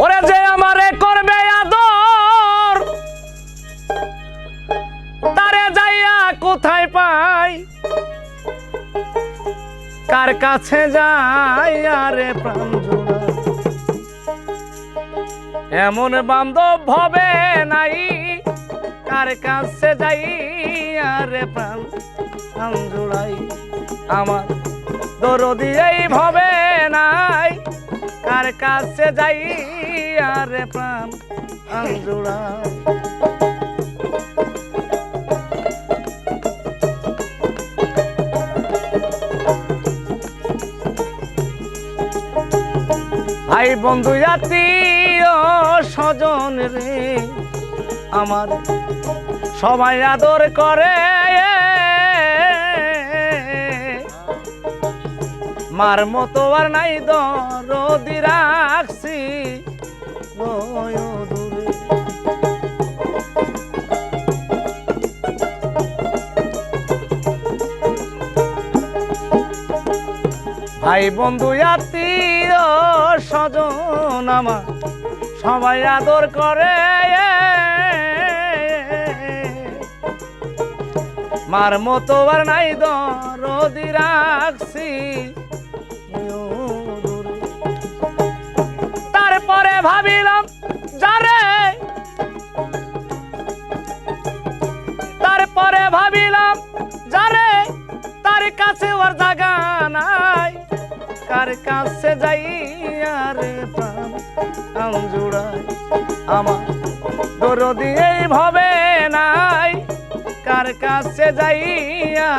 ওরে যে আমারে করবে আদর, তারে যাইয়া কোথায় পাই? কার কাছে যাই আরে প্রাণ এমন বান্ধব হবে নাই, কার কাছে যাই আরে প্রাণ প্রাণ জোড়াই? আমার দরদি এই ভবে নাই, কার কাছে যাই আরে প্রাণ জোড়াই ভাই বন্ধু আত্মীয় স্বজন রে, আমার সবাই আদর করে। মার মতো আর নাই দরদি ভাই বন্ধু, আত্মীয় স্বজন আমার, সবাই আদর করে। মার মতো আর নাই দরদি রাখছি। তারপরে ভাবিলাম, যারে? তারপরে ভাবিলাম, যারে? তার কাছে ওর জায়গা নাই। কার কাছে যাই আরে প্রাণ আমার দরদি এই ভবে নাই। কার কাছে যাইয়া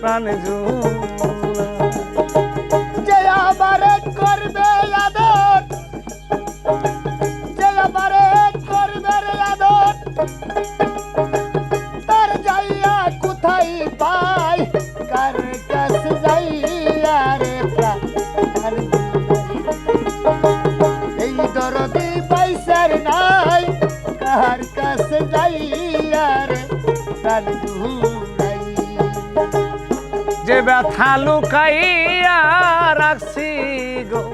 প্রাণ জুড়াই যে ব্যথা লুকাইয়া রাখছি গো,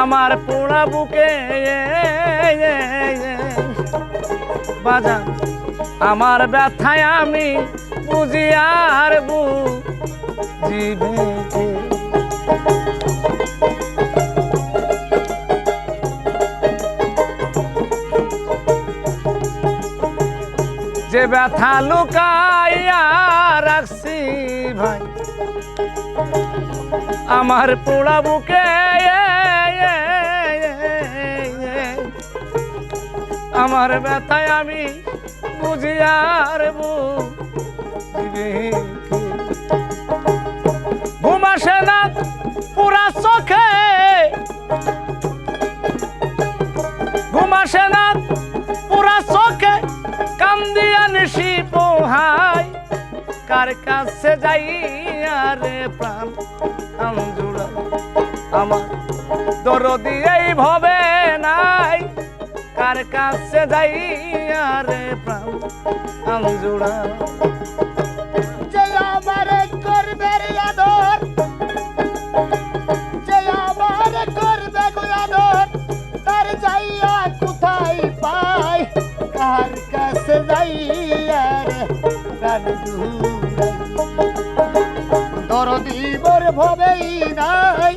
আমার পোড়া বুকে বাজান, আমার ব্যথায় আমি বুঝি আর বুঝিবে যে ব্যথা লুকাইয়া রাখছি ভাই, আমার পোড়া বুকে আমার ব্যথায় আমি বুঝি আর বুঝিবে কে? ঘুম আসে না কার কাছে যাই আরে প্রাণ আমজুড়া আমার? দরদি এই ভবে নাই। কার কাছে যাই আরে প্রাণ আম জুড়াই দরদি বর ভবেই নাই।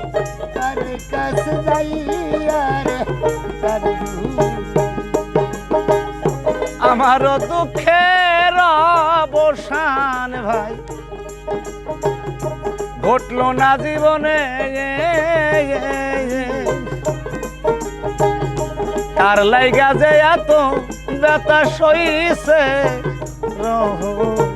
কার কাছে যাইয়া রে প্রাণ আমার দুঃখের অবসান ভাই। ঘটলো না জীবনে। তার লাইগা যে এত ব্যথা সইছে রহমান।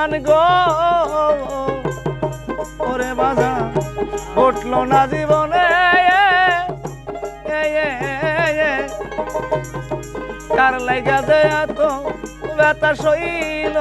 বসান গো। ওরে বাজান ঘটল না জীবনে। কার লাইগা যে এত ব্যথা সইল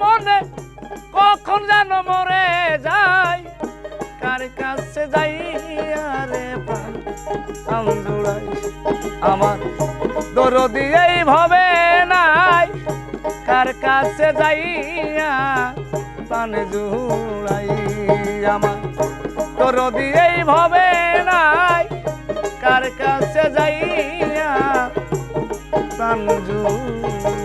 মনে কখন যেন মরে যায়? কার কাছে যাই আরে প্রাণ আমার দরদি এই ভাবে নাই। কার কাছে যাইয়া প্রাণ জুড়াই? আমার দরদি এই ভাবে নাই। কার কাছে যাইয়া প্রাণ জুড়াই?